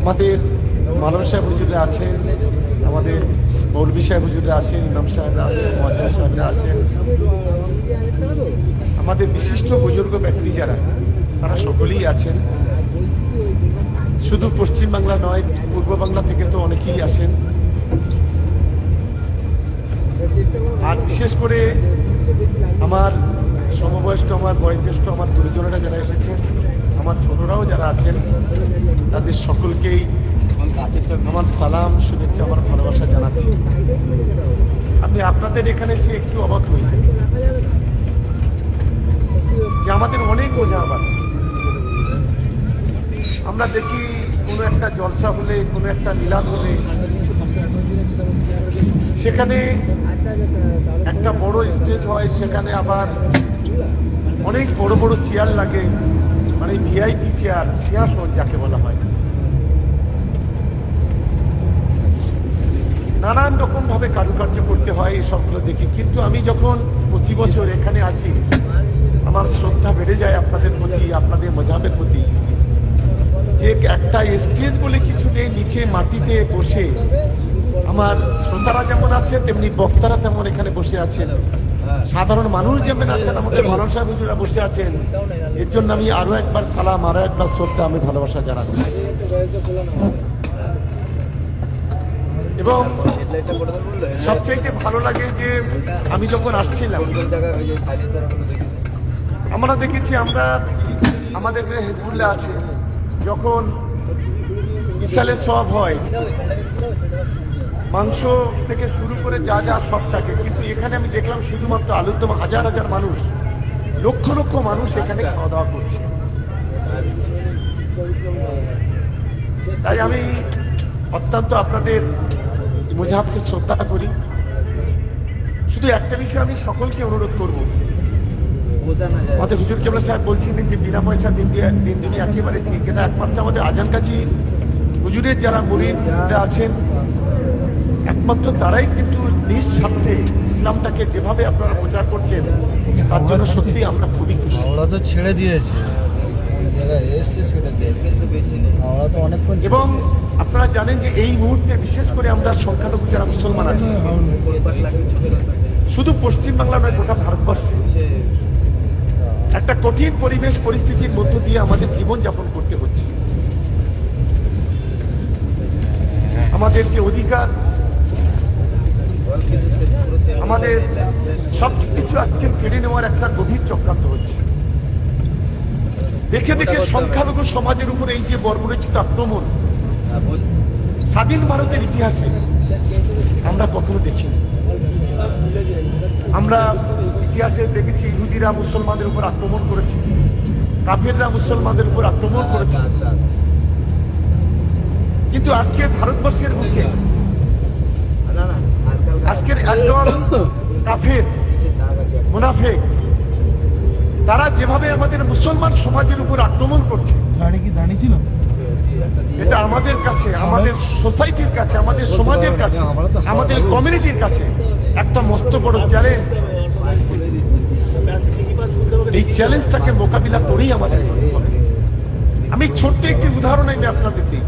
আমাদের মানব সাহেব হুজুরা আছেন, আমাদের মৌলবী সাহেব হুজুরা আছেন, ইমাম সাহেবরা আছেন মহাজন সাহেবরা আছেন। আমাদের বিশিষ্ট বুজুর্গ ব্যক্তি যারা, তারা সকলেই আছেন। শুধু পশ্চিম বাংলা নয়, পূর্ব বাংলা থেকে তো অনেকেই আসেন। আর বিশেষ করে আমার সমবয়স্ক, আমার বয়োজ্যেষ্ঠ, আমার গুরুজনেরা যারা এসেছেন আমার ছোটরাও যারা আছেন, তাদের সকলকেই আমার সালাম, শুভেচ্ছা, আমার ভালোবাসা জানাচ্ছি। আমি আপনাদের এখানে সে একটু অবাক হই। যে আমাদের অনেক ওঝাব আছে। আমরা দেখি কোনো একটা জলসা হলে, কোনো একটা মিলাদ হলে, সেখানে একটা বড় স্টেজ হয়, সেখানে আবার অনেক বড় বড় চেয়ার লাগে। মানে ভিআইপি চেয়ার সিংহাসন যাকে বলা হয়। নানান রকম ভাবে কারুকার্য করতে হয় এই সবগুলো দেখি। কিন্তু আমি যখন প্রতি বছর এখানে আসি, আমার শ্রদ্ধা বেড়ে যায় আপনাদের প্রতি, আপনাদের মজাবের প্রতি। যে একটা স্টেজ বলে কিছু নেই, নিচে মাটিতে বসে। আমার শ্রোতারা যেমন আছে, তেমনি বক্তারা তেমন এখানে বসে আছেন। সাধারণ মানুষ যেমন আছেন, আমাদের মানব সাহেব বসে আছেন, এর জন্য আমি আরও একবার সালাম, আরও একবার শ্রদ্ধা, আমি ভালোবাসা জানাচ্ছি। এবং সবচেয়ে ভালো লাগে যে আমি যখন আসছিলাম, আমরা দেখেছি আমরা আমাদের হেজবুল্লাহ আছে, যখন ইসালের সব হয় মাংস থেকে শুরু করে যা যা সব থাকে। কিন্তু এখানে আমি দেখলাম শুধুমাত্র আলুর দম হাজার হাজার মানুষ। লক্ষ লক্ষ মানুষ এখানে খাওয়া দাওয়া করছে। তাই আমি অত্যন্ত আপনাদের মুজাহাবকে শ্রদ্ধা করি। শুধু একটা বিষয় আমি সকলকে অনুরোধ করব। আমাদের হুজুর কেবলা সাহেব বলছিলেন যে বিনা পয়সা দিন দিয়ে দিন দুনি একেবারে ঠিক। এটা একমাত্র আমাদের আজান কাজী হুজুরের যারা মুরিদরা আছেন একমাত্র তারাই কিন্তু নিঃস্বার্থে ইসলামটাকে যেভাবে আপনারা প্রচার করছেন তার জন্য সত্যি আমরা খুবই খুশি। আমরা তো ছেড়ে দিয়েছি। এবং আপনারা জানেন যে এই মুহূর্তে বিশেষ করে আমরা সংখ্যালঘু যারা মুসলমান আছি শুধু পশ্চিমবাংলা নয় গোটা ভারতবর্ষে। একটা কঠিন পরিবেশ পরিস্থিতির মধ্য দিয়ে আমাদের জীবন যাপন করতে হচ্ছে। আমাদের যে অধিকার আমাদের সব কিছু আজকে কেড়ে নেওয়ার একটা গভীর চক্রান্ত হচ্ছে। দেখে দেখে সংখ্যালঘু সমাজের উপরে এই যে বর্বরচিত আক্রমণ স্বাধীন ভারতের ইতিহাসে আমরা কখনো দেখিনি। আমরা ইতিহাসে দেখেছি ইহুদিরা মুসলমানদের উপর আক্রমণ করেছে কাফেররা মুসলমানদের উপর আক্রমণ করেছে। কিন্তু আজকে ভারতবর্ষের মুখে আজকের একদল কাফের মুনাফেক তারা যেভাবে আমাদের মুসলমান সমাজের উপর আক্রমণ করছে এটা আমাদের কাছে আমাদের সোসাইটির কাছে আমাদের সমাজের কাছে আমাদের কমিউনিটির কাছে একটা মস্ত বড় চ্যালেঞ্জ এই চ্যালেঞ্জটাকে মোকাবিলা করেই আমাদের আমি ছোট্ট একটি উদাহরণ আমি আপনাদের দিই।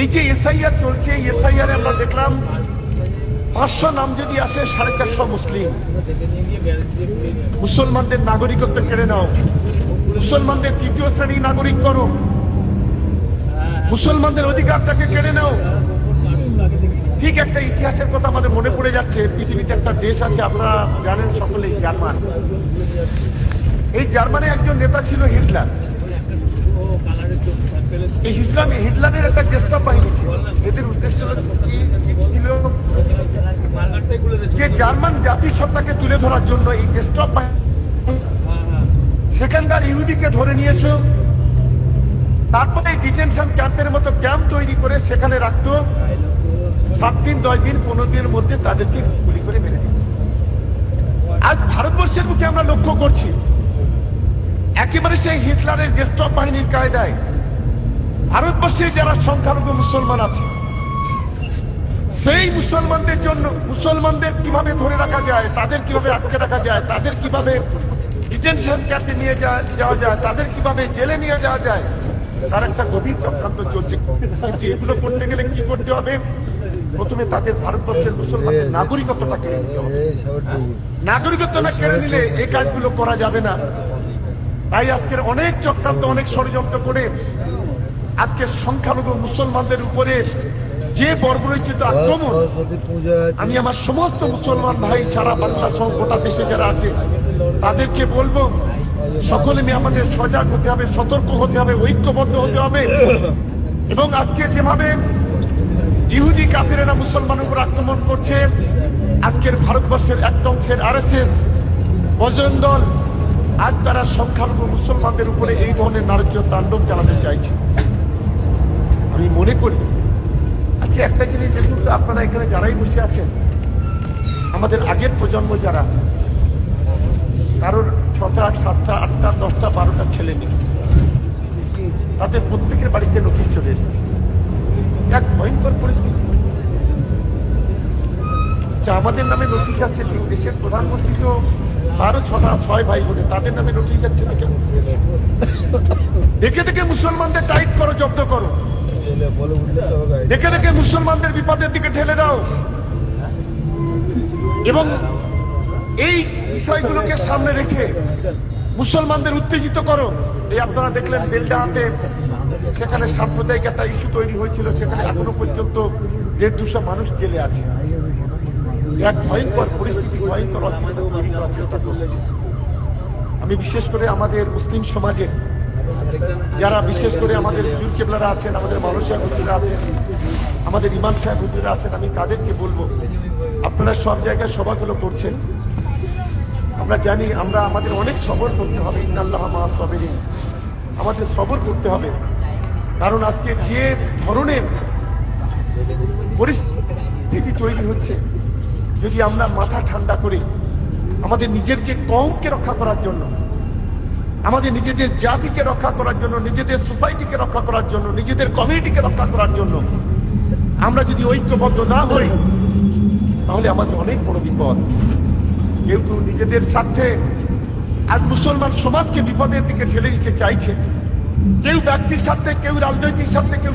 এই যে এসআইআর চলছে, এই এসআইআর আমরা দেখলাম পাঁচশো নাম যদি আসে, সাড়ে চারশো মুসলিম। মুসলমানদের নাগরিকত্ব কেড়ে নাও। মুসলমানদের তৃতীয় শ্রেণি নাগরিক করো। মুসলমানদের অধিকারটাকে কেড়ে নাও। ঠিক একটা ইতিহাসের কথা আমাদের মনে পড়ে যাচ্ছে, পৃথিবীতে একটা দেশ আছে, আপনারা জানেন সকলেই, জার্মান। এই জার্মানে একজন নেতা ছিল হিটলার। এই ইসলাম হিটলারের একটা চেষ্টা বাহিনী ছিল। এদের উদ্দেশ্য কি কি ছিল? যে জার্মান জাতিসত্তাকে তুলে ধরার জন্য এই গেস্টপ সেখানকার ইহুদিকে ধরে নিয়ে তারপরে ডিটেনশন ক্যাম্পের মতো ক্যাম্প তৈরি করে সেখানে রাখতো। সাত দিন, দশ দিন, পনেরো দিনের মধ্যে তাদেরকে গুলি করে মেরে দিত। আজ ভারতবর্ষের মুখে আমরা লক্ষ্য করছি, একেবারে সেই হিটলারের গেস্টপ বাহিনীর কায়দায় ভারতবর্ষে যারা সংখ্যালঘু মুসলমান আছে সেই মুসলমানদের জন্য মুসলমানদের কীভাবে ধরে রাখা যায় তাদের কীভাবে আটকে রাখা যায় তাদের কীভাবে ডিটেনশন ক্যাম্পে নিয়ে যাওয়া যায় তাদের কীভাবে জেলে নিয়ে যাওয়া যায় তার একটা গভীর চক্রান্ত চলছে। কিন্তু এগুলো করতে গেলে কি করতে হবে? প্রথমে তাদের ভারতবর্ষের মুসলমানদের নাগরিকত্বটা কেড়ে নিতে হবে। নাগরিকত্ব না কেড়ে নিলে এই কাজগুলো করা যাবে না। তাই আজকের অনেক চক্রান্ত অনেক ষড়যন্ত্র করে আজকে সংখ্যালঘু মুসলমানদের উপরে যে বর্বরচিত আক্রমণ, আমি আমার সমস্ত মুসলমান ভাই সারা বাংলা সহ গোটা দেশে যারা আছে, তাদেরকে বলব, সকলে মিলে আমাদের সজাগ হতে হবে, সতর্ক হতে হবে, ঐক্যবদ্ধ হতে হবে। এবং আজকে যেভাবে ইহুদি কাফিরেরা মুসলমানের উপর আক্রমণ করছে, আজকের ভারতবর্ষের এক অংশের আরএসএস, বজরং দল, আজ তারা সংখ্যালঘু মুসলমানদের উপরে এই ধরনের নারকীয় তাণ্ডব চালাতে চাইছে। আমি মনে করি আচ্ছা একটা জিনিস দেখুন তো, আপনারা এখানে যারাই বসে আছেন, আমাদের আগের প্রজন্ম যারা, কারোর ছটা আট সাতটা, আটটা, দশটা, বারোটা ছেলে মেয়ে, তাদের প্রত্যেকের বাড়িতে নোটিশ চলে এসছে। এক ভয়ঙ্কর পরিস্থিতি। আচ্ছা আমাদের নামে নোটিশ আসছে, ঠিক, দেশের প্রধানমন্ত্রী তো তারও ছটা, ছয় ভাই বোনে, তাদের নামে নোটিশ যাচ্ছে না কেন? দেখে দেখে মুসলমানদের টাইট করো, জব্দ করো। দেখে দেখে মুসলমানদের বিপদের দিকে ঠেলে দাও। এবং এই বিষয়গুলোকে সামনে রেখে মুসলমানদের উত্তেজিত করো। এই আপনারা দেখলেন বেলটা বেলডাহাতে সেখানে সাম্প্রদায়িক একটা ইস্যু তৈরি হয়েছিল, সেখানে এখনও পর্যন্ত দেড় দুশো মানুষ জেলে আছে। এক ভয়ঙ্কর পরিস্থিতি, ভয়ঙ্কর অস্থিরতা তৈরি করার চেষ্টা করছে। আমি বিশেষ করে আমাদের মুসলিম সমাজে যারা বিশেষ করে আমাদের হুজুর কেবলারা আছেন, আমাদের মানুষ সাহেব আছেন, আমাদের ইমাম সাহেব হুজুরা আছেন, আমি তাদেরকে বলব, আপনারা সব জায়গায় সভাগুলো করছেন। আমরা জানি আমরা আমাদের অনেক সবর করতে হবে, ইন্নাল্লাহ মা সবেরিন। আমাদের সবর করতে হবে। কারণ আজকে যে ধরনের পরিস্থিতি তৈরি হচ্ছে, যদি আমরা মাথা ঠান্ডা করি, আমাদের নিজেরকে কমকে রক্ষা করার জন্য আমাদের নিজেদের জাতিকে রক্ষা করার জন্য, নিজেদের সোসাইটিকে রক্ষা করার জন্য, নিজেদের কমিউনিটিকে রক্ষা করার জন্য আমরা যদি ঐক্যবদ্ধ না হই, তাহলে আমাদের অনেক বড় বিপদ। কেউ কেউ নিজেদের স্বার্থে আজ মুসলমান সমাজকে বিপদের দিকে ঠেলে দিতে চাইছে। কেউ ব্যক্তির স্বার্থে, কেউ রাজনৈতিক স্বার্থে, কেউ